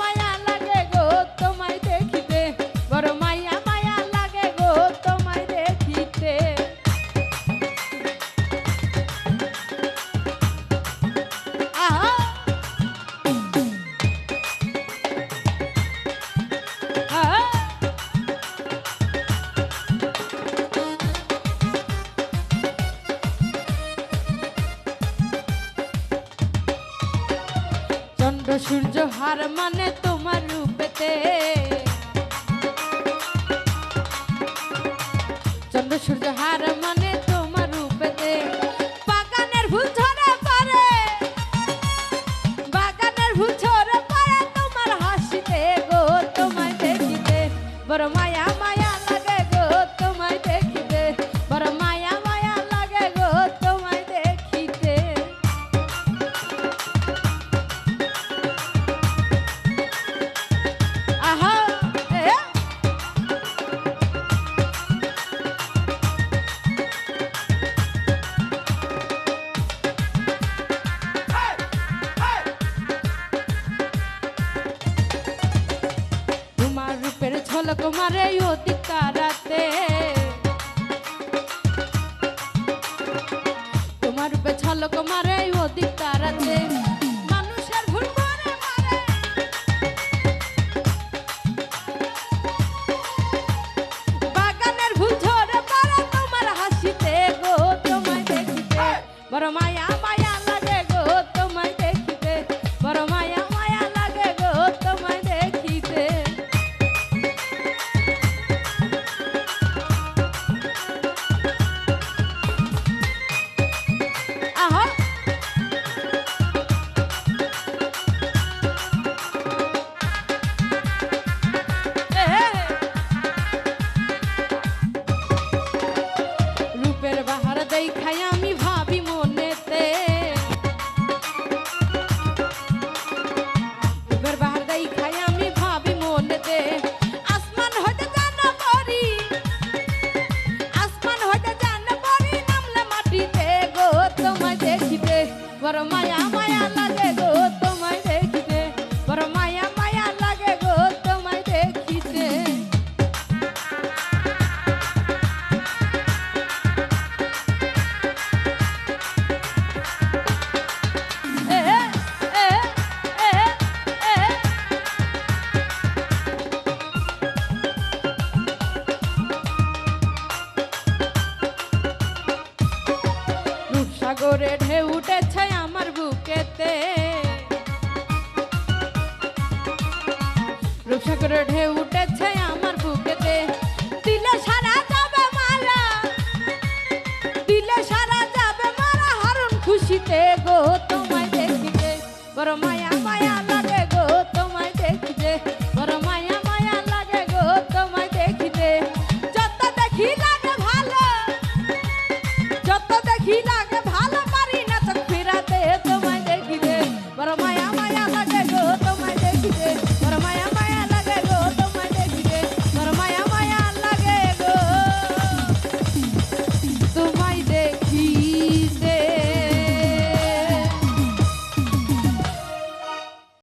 বড় সূর্য হার মানে তোমার রূপেতে। চন্দ্র সূর্য হার মানে তোমার রূপেতে। বাগানের ফুল ঝরে পড়ে, বাগানের ফুল ঝরে পড়ে তোমার হাসিতে গো, তোমায় দেখিতে। বড় মায়া মায়া ঝলক মারে অতি দেখাই আমি ভাবি মনেতে। রূপের বাহার দেখাই আমি ভাবি মনেতে। আসমান হইতে জানা পরি, আসমান হইতে জানা পরি, নামলে মাটিতে গো, তোমায় দেখিতে। বড় মায়া রূপসাগরে ঢেউ উঠেছে আমার বুকেতে। রূপসাগরে ঢেউ উঠেছে আমার বুকেতে। দিলে সারা যাবে মারা দিলে সারা যাবে মারা হারুন খুশিতে গো, তোমায় দেখিতে। বড় মায়া মায়া